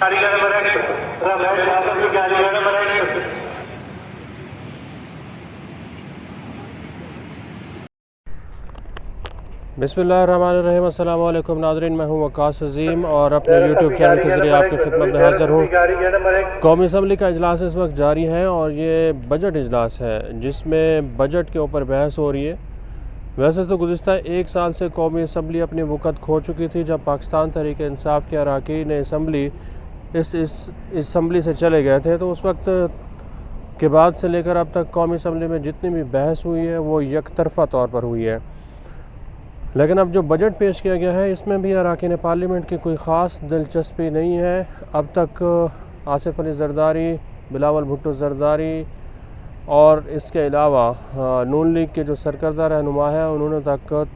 गाड़ी नंबर रमेश मैं हूँ। वकास अजीम और अपने यूट्यूब चैनल के ज़रिए आपकी खिदमत में हाज़िर हूँ। कौमी असम्बली का इजलास इस वक्त जारी है और ये बजट इजलास है, जिसमें बजट के ऊपर बहस हो रही है। वैसे तो गुज्त एक साल से कौमी असम्बली अपनी वक़्त खो चुकी थी, जब पाकिस्तान तहरीक इंसाफ के अरकान असम्बली इस इस असम्बली से चले गए थे तो उस वक्त के बाद से लेकर अब तक कौमी असम्बली में जितनी भी बहस हुई है, वो एक तरफ़ा तौर पर हुई है। लेकिन अब जो बजट पेश किया गया है, इसमें भी अरकान पार्लियामेंट की कोई ख़ास दिलचस्पी नहीं है। अब तक आसिफ अली जरदारी, बिलावल भुट्टो जरदारी और इसके अलावा नून लीग के जो सरकर्दा रहनुमा हैं, उन्होंने तक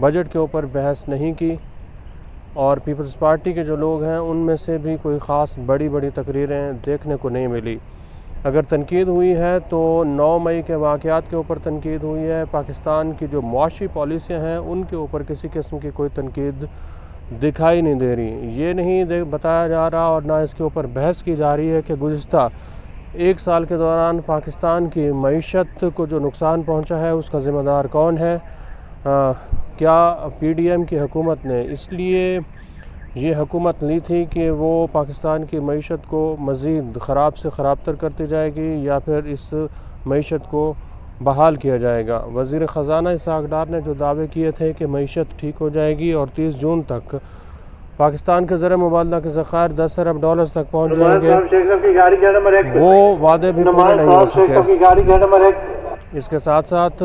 बजट के ऊपर बहस नहीं की। और पीपल्स पार्टी के जो लोग हैं, उनमें से भी कोई ख़ास बड़ी बड़ी तकरीरें देखने को नहीं मिली। अगर तनकीद हुई है तो 9 मई के वाक़ात के ऊपर तनकीद हुई है। पाकिस्तान की जो मुआशी पॉलिसियाँ हैं, उनके ऊपर किसी किस्म की कोई तनकीद दिखाई नहीं दे रही। ये नहीं दे बताया जा रहा और ना इसके ऊपर बहस की जा रही है कि गुज्त एक साल के दौरान पाकिस्तान की मीशत को जो नुकसान पहुँचा है, उसका ज़िम्मेदार कौन है? आ, क्या पीडीएम की हुकूमत ने इसलिए ये हुकूमत ली थी कि वो पाकिस्तान की मीशत को मज़ीद ख़राब से ख़राब तर करती जाएगी या फिर इस मीशत को बहाल किया जाएगा? वज़ी ख़जाना इसहाक डार ने जो दावे किए थे कि मीशत ठीक हो जाएगी और 30 जून तक पाकिस्तान के ज़र मुबादला के ज़ख़ार दस अरब डॉलर्स तक पहुँच जाएँगे। वो वादे भी पूरे नहीं हो सके। इसके साथ साथ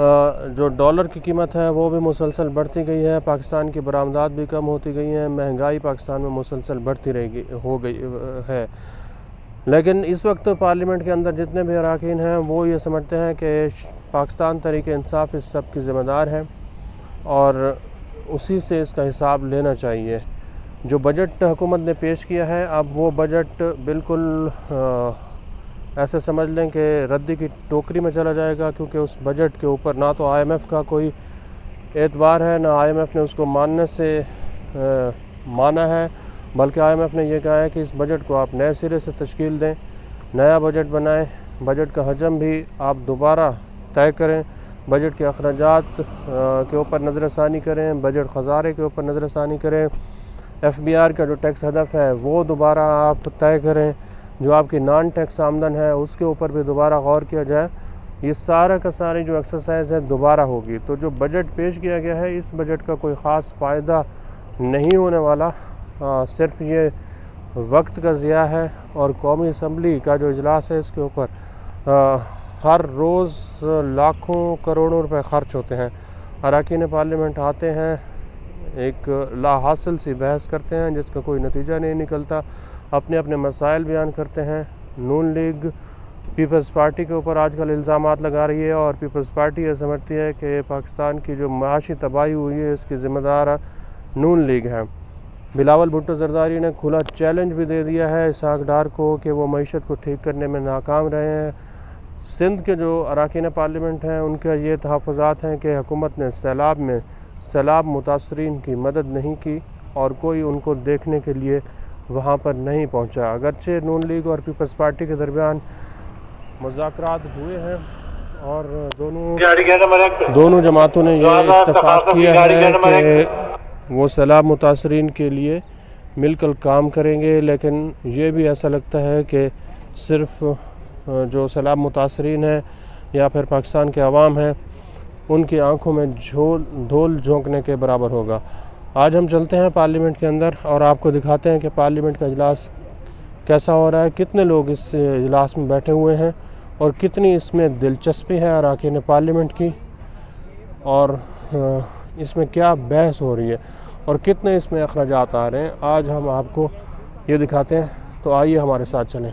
जो डॉलर की कीमत है वो भी मुसलसल बढ़ती गई है। पाकिस्तान की बरामदात भी कम होती गई हैं। महँगाई पाकिस्तान में मुसलसल बढ़ती रहेगी हो गई है। लेकिन इस वक्त पार्लियामेंट के अंदर जितने भी अरकान हैं वो ये समझते हैं कि पाकिस्तान तरीक इंसाफ इस सब की ज़िम्मेदार है और उसी से इसका हिसाब लेना चाहिए। जो बजट हुकूमत ने पेश किया है अब वो बजट बिल्कुल अ, ऐसे समझ लें कि रद्दी की टोकरी में चला जाएगा क्योंकि उस बजट के ऊपर ना तो आईएमएफ का कोई एतबार है ना आईएमएफ ने उसको मानने से अ, माना है बल्कि आईएमएफ ने यह कहा है कि इस बजट को आप नए सिरे से तश्कील दें नया बजट बनाएँ बजट का हजम भी आप दोबारा तय करें बजट के अखराज के ऊपर नज़रसानी करें बजट ख़जारे के ऊपर नज़रसानी करें एफ़ बी आर का जो टैक्स हदफ है वो दोबारा आप तय करें। जो आपकी नॉन टैक्स आमदन है उसके ऊपर भी दोबारा गौर किया जाए ये सारा का सारी जो एक्सरसाइज है दोबारा होगी। तो जो बजट पेश किया गया है इस बजट का कोई ख़ास फ़ायदा नहीं होने वाला। आ, सिर्फ़ ये वक्त का ज़िया है और कौमी असम्बली का जो इजलास है इसके ऊपर हर रोज़ लाखों करोड़ों रुपए ख़र्च होते हैं। अरकान पार्लियामेंट आते हैं एक ला हासिल सी बहस करते हैं जिसका कोई नतीजा नहीं निकलता। अपने अपने मसाइल बयान करते हैं। नून लीग पीपल्स पार्टी के ऊपर आजकल इल्ज़ाम लगा रही है और पीपल्स पार्टी ये समझती है कि पाकिस्तान की जो माशी तबाही हुई है, इसकी ज़िम्मेदार नून लीग है। बिलावल भुट्टो जरदारी ने खुला चैलेंज भी दे दिया है इसहाक डार को कि वो मीशत को ठीक करने में नाकाम रहे हैं। सिंध के जो अरकान पार्लियामेंट हैं, उनके ये तहफ़ात हैं कि हुकूमत ने सैलाब में सैलाब मुतासरीन की मदद नहीं की और कोई उनको देखने के लिए वहाँ पर नहीं पहुँचा। अगरचे नून लीग और पीपल्स पार्टी के दरमियान मुजाकरात हुए हैं और दोनों दोनों जमातों ने ये जवाहर इतफाक़ किया है कि वो सैलाब मुतासरीन के लिए मिलकर काम करेंगे लेकिन ये भी ऐसा लगता है कि सिर्फ़ जो सैलाब मुतासरीन है या फिर पाकिस्तान के अवाम हैं उनकी आँखों में झोल धोल झोंकने के बराबर होगा। आज हम चलते हैं पार्लियामेंट के अंदर और आपको दिखाते हैं कि पार्लियामेंट का इजलास कैसा हो रहा है, कितने लोग इस इजलास में बैठे हुए हैं और कितनी इसमें दिलचस्पी है अरकान पार्लियामेंट की और इसमें क्या बहस हो रही है और कितने इसमें अखराज आ रहे हैं। आज हम आपको ये दिखाते हैं तो आइए हमारे साथ चलें।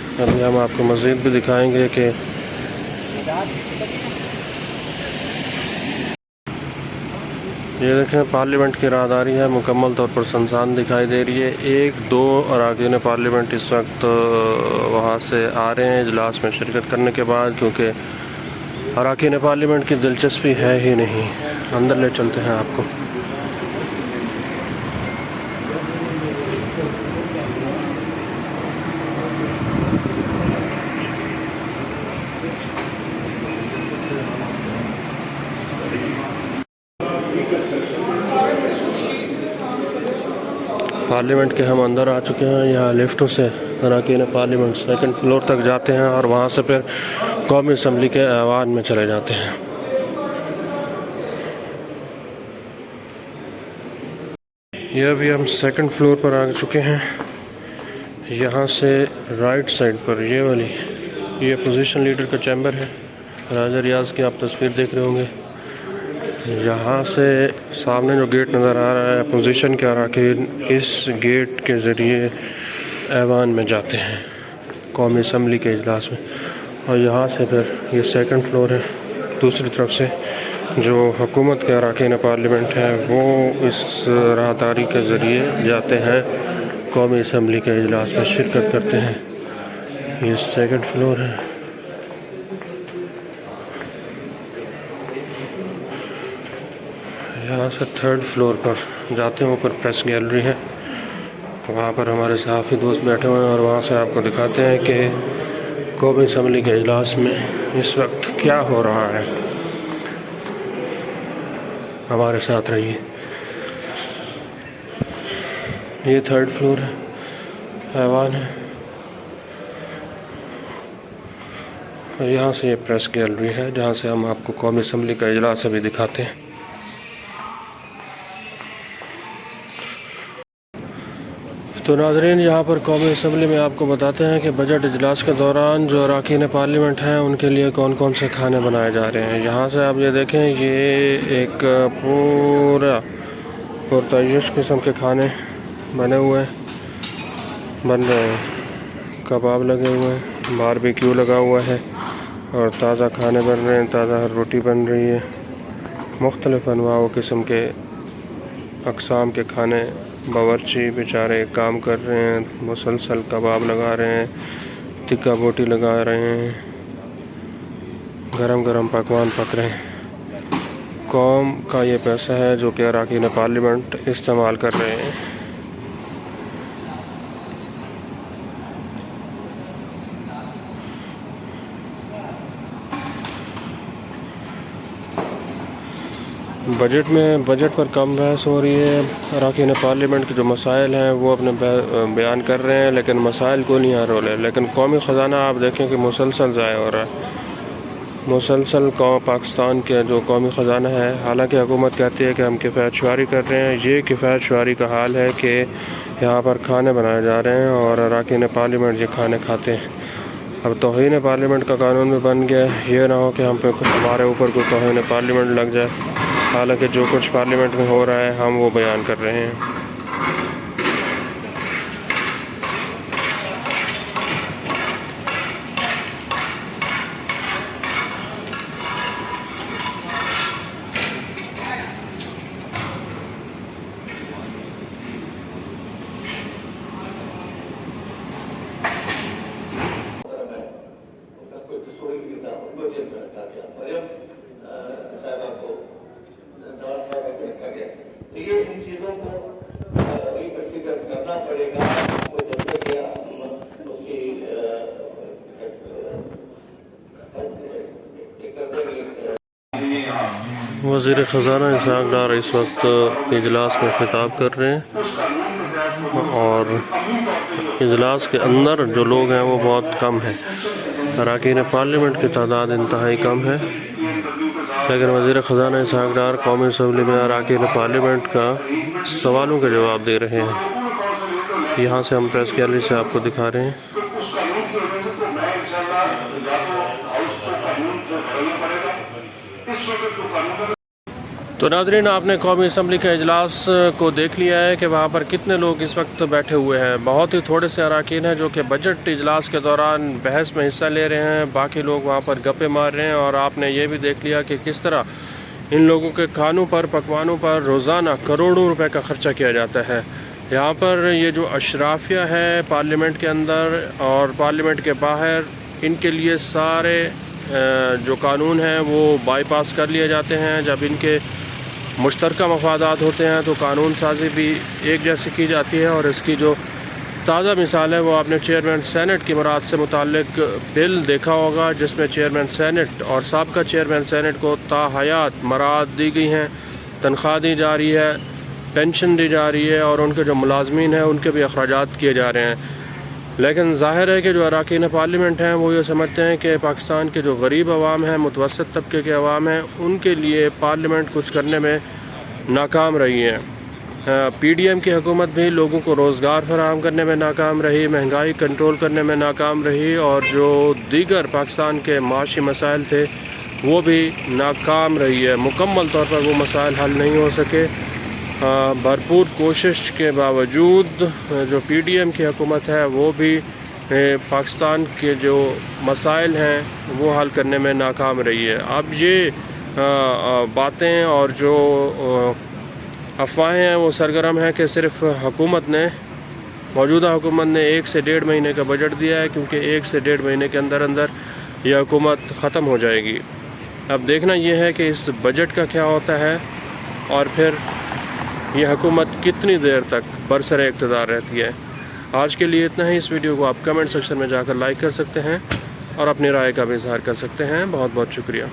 अभी हम आपको मज़ीद भी दिखाएँगे कि ये देखें, पार्लियामेंट की राहदारी है, मुकम्मल तौर पर संसान दिखाई दे रही है। एक, दो अरकान पार्लियामेंट इस वक्त वहाँ से आ रहे हैं, इजलास में शिरकत करने के बाद, क्योंकि अरकान पार्लियामेंट की दिलचस्पी है ही नहीं। अंदर ले चलते हैं आपको। पार्लियामेंट के हम अंदर आ चुके हैं, यहाँ लिफ्टों से अरकान पार्लियामेंट सेकंड फ्लोर तक जाते हैं और वहाँ से फिर कौमी असम्बली के ऐवान में चले जाते हैं। यह अभी हम सेकंड फ्लोर पर आ चुके हैं। यहाँ से राइट साइड पर ये वाली, ये अपोजिशन लीडर का चैम्बर है। राजा रियाज की आप तस्वीर देख रहे होंगे। यहाँ से सामने जो गेट नज़र आ रहा है अपोजिशन के अरकान इस गेट के ज़रिए ऐवान में जाते हैं, कौमी असम्बली के अजलास में। और यहाँ से फिर ये सेकंड फ्लोर है, दूसरी तरफ़ से जो हुकूमत के अरकान पार्लियामेंट है, वो इस राहदारी के ज़रिए जाते हैं, कौमी असम्बली के अजलास में शिरकत करते हैं। ये सेकंड फ्लोर है। यहाँ से थर्ड फ्लोर पर जाते हैं, ऊपर प्रेस गैलरी है। वहाँ पर हमारे सहाफ़ी दोस्त बैठे हुए हैं और वहाँ से आपको दिखाते हैं कि कौमी असम्बली के अजलास में इस वक्त क्या हो रहा है। हमारे साथ रहिए। ये थर्ड फ्लोर है। ऐवान है। और यहाँ से ये प्रेस गैलरी है, जहाँ से हम आपको कौमी असम्बली का अजलास अभी दिखाते हैं। तो नाजरीन, यहाँ पर कौमी असम्बली में आपको बताते हैं कि बजट इजलास के दौरान जो अरकान पार्लियामेंट हैं, उनके लिए कौन कौन से खाने बनाए जा रहे हैं। यहाँ से आप ये देखें, ये एक पूरा पुरतश किस्म के खाने बने हुए हैं। बन रहे हैं। कबाब लगे हुए हैं, बारबेक्यू लगा हुआ है और ताज़ा खाने बन रहे हैं, ताज़ा रोटी बन रही है। मुख्तलिफ़ अनवा किस्म के अकसाम के खाने बावर्ची बेचारे काम कर रहे हैं, मुसलसल कबाब लगा रहे हैं, टिक्का बोटी लगा रहे हैं गरम गरम पकवान पक रहे हैं। कौम का ये पैसा है जो कि अरकान पार्लियामेंट इस्तेमाल कर रहे हैं। बजट में, बजट पर कम बहस हो रही है। अरकान पार्लियामेंट के जो मसाइल हैं, वो अपने बयान कर रहे हैं, लेकिन मसाइल को नहीं रोल है लेकिन कौमी ख़जाना, आप देखें कि मुसलसल ज़ाय हो रहा है। मुसलसल कौम, पाकिस्तान के जो कौमी ख़जाना है, हालाँकि हुकूमत कहती है कि हम किफ़ायत शुमारी कर रहे हैं। ये किफ़ायत शुमारी का हाल है कि यहाँ पर खाने बनाए जा रहे हैं और अरकान पार्लियामेंट ये खाने खाते हैं। अब तोहन पार्लियामेंट का कानून भी बन गया ये ना हो कि हम पे हमारे ऊपर कोई तोहन पार्लियामेंट लग जाए। हालाँकि जो कुछ पार्लियामेंट में हो रहा है हम वो बयान कर रहे हैं कोई कसूरी की किताब उनको जेल में रखा गया मरियम साहबा को नवाज़ साहबा को रखा गया तो ये इन चीज़ों को रिकन्सिडर करना पड़ेगा वो जब तक या उसकी अ, अ, एक कर देंगे वज़ीर ख़जाना इसहाक डार इस वक्त इजलास में खिताब कर रहे हैं और इजलास के अंदर जो लोग हैं वो बहुत कम हैं। अरकान पार्लियामेंट की तादाद इंतहाई कम है, लेकिन वज़ीर ख़जाना इसहाक डार कौमी असम्बली में अरकान पार्लियामेंट का सवालों के जवाब दे रहे हैं। यहाँ से हम प्रेस गैलरी से आपको दिखा रहे हैं। तो नाजरीन, आपने कौमी असम्बली के अजलास को देख लिया है कि वहाँ पर कितने लोग इस वक्त बैठे हुए हैं। बहुत ही थोड़े से अरकान हैं जो कि बजट इजलास के दौरान बहस में हिस्सा ले रहे हैं। बाकी लोग वहाँ पर गप्पे मार रहे हैं और आपने ये भी देख लिया कि किस तरह इन लोगों के खानों पर, पकवानों पर रोज़ाना करोड़ों रुपए का ख़र्चा किया जाता है। यहाँ पर ये जो अशराफिया है पार्लियामेंट के अंदर और पार्लियामेंट के बाहर, इनके लिए सारे जो कानून हैं, वो बाईपास कर लिए जाते हैं। जब इनके मुश्तरका मफादात होते हैं तो कानून साजी भी एक जैसी की जाती है और इसकी जो ताज़ा मिसाल है, वो आपने चेयरमैन सैनट की मराद से मुतक बिल देखा होगा, जिसमें चेयरमैन सैनट और सबका चेयरमैन सैनट को ताहयात मराद दी गई हैं। तनख्वाह दी जा रही है पेंशन दी जा रही है और उनके जो मुलाजमीन हैं, उनके भी अखराज किए जा रहे हैं। लेकिन ज़ाहिर है कि जो अरकान पार्लियामेंट हैं, वो ये समझते हैं कि पाकिस्तान के जो गरीब आवाम हैं, मुतवसत तबके के अवाम हैं, उनके लिए पार्लियामेंट कुछ करने में नाकाम रही है। पी डी एम की हुकूमत भी लोगों को रोज़गार फराहम करने में नाकाम रही, महँगाई कंट्रोल करने में नाकाम रही, और जो दीगर पाकिस्तान के माशी मसाइल थे, वो भी नाकाम रही है। मुकम्मल तौर पर वो मसाइल हल नहीं हो सके। भरपूर कोशिश के बावजूद, जो पी डी एम की हुकूमत है, वो भी पाकिस्तान के जो मसाइल हैं, वो हल करने में नाकाम रही है। अब ये बातें और जो अफवाहें हैं, वो सरगर्म हैं कि सिर्फ़ हुकूमत ने, मौजूदा हुकूमत ने एक से डेढ़ महीने का बजट दिया है, क्योंकि एक से डेढ़ महीने के अंदर अंदर यह हुकूमत ख़त्म हो जाएगी। अब देखना यह है कि इस बजट का क्या होता है, और फिर ये हुकूमत कितनी देर तक बरसर इकतदार रहती है? आज के लिए इतना ही। इस वीडियो को आप कमेंट सेक्शन में जाकर लाइक कर सकते हैं और अपनी राय का भी इजहार कर सकते हैं। बहुत बहुत शुक्रिया।